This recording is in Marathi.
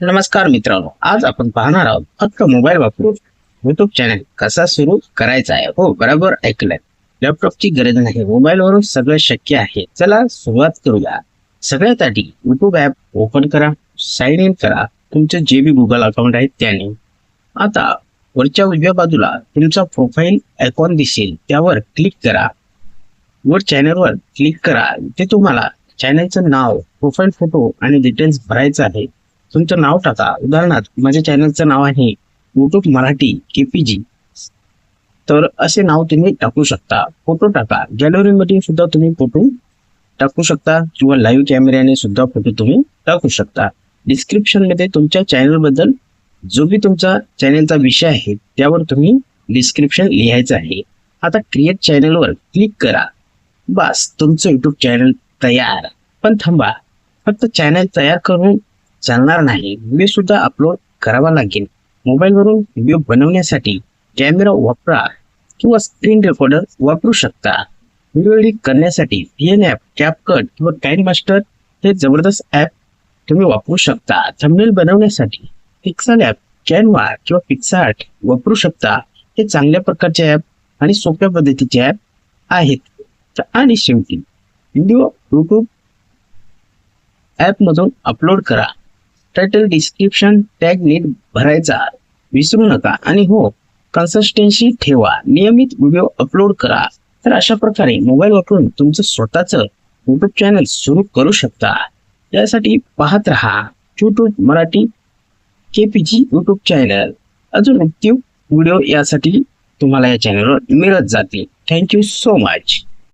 नमस्कार मित्रांनो आज आपण पाहणार आहोत फक्त मोबाईल वापरून युट्यूब चॅनल कसा सुरू करायचा आहे. हो बरोबर ऐकलंय. लॅपटॉपची गरज नाही मोबाईलवरून सगळं शक्य आहे. चला सुरुवात करूया. सगळ्यात आधी युट्यूब ऍप ओपन करा साइन इन करा. तुमचं जे बी गुगल अकाउंट आहे त्याने. आता वरच्या उजव्या बाजूला तुमचा प्रोफाईल आयकॉन दिसेल त्यावर क्लिक करा. वर चॅनलवर क्लिक करा. ते तुम्हाला चॅनलचं नाव प्रोफाईल फोटो आणि डिटेल्स भरायचं आहे. तुमचं नाव टाका. उदाहरणार्थ माझ्या चॅनलचं नाव आहे युट्यूब मराठी केपीजी तर असे नाव तुम्ही टाकू शकता. फोटो टाका. गॅलरीमध्ये सुद्धा तुम्ही फोटो टाकू शकता किंवा लाईव्ह कॅमेऱ्याने सुद्धा फोटो तुम्ही टाकू शकता. डिस्क्रिप्शनमध्ये तुमच्या चॅनलबद्दल जो बी तुमचा चॅनलचा विषय आहे त्यावर तुम्ही डिस्क्रिप्शन लिहायचं आहे. आता क्रिएट चॅनलवर क्लिक करा. बस तुमचं युट्यूब चॅनल तयार. पण थांबा. फक्त चॅनल तयार करून चालणार नाही. व्हिडिओ सुद्धा अपलोड करावा लागेल. मोबाईलवरून व्हिडिओ बनवण्यासाठी कॅमेरा वापरा किंवा स्क्रीन रेकॉर्डर वापरू शकता. व्हिडिओ एडिट करण्यासाठी व्हीएन ॲप कॅपकट किंवा टाईम मास्टर हे जबरदस्त ॲप तुम्ही वापरू शकता. थंबनेल बनवण्यासाठी पिक्सल ॲप कॅनवा किंवा पिक्सार्ट वापरू शकता. हे चांगल्या प्रकारचे ॲप आणि सोप्या पद्धतीचे ॲप आहेत. आणि शेवटी व्हिडिओ यूट्यूब ॲपमधून अपलोड करा. टायटल डिस्क्रिप्शन टॅग नीट भरायचा. विसरू नका. आणि हो कन्सिस्टन्सी ठेवा. नियमित व्हिडिओ अपलोड करा. तर अशा प्रकारे मोबाईल वापरून तुमचं स्वतःचं युट्यूब चॅनल सुरू करू शकता. यासाठी पाहत रहा. YouTube Marathi KPG YouTube channel अजून उपयुक्त व्हिडिओ यासाठी तुम्हाला या चॅनलवर मिळत जातील. Thank you so much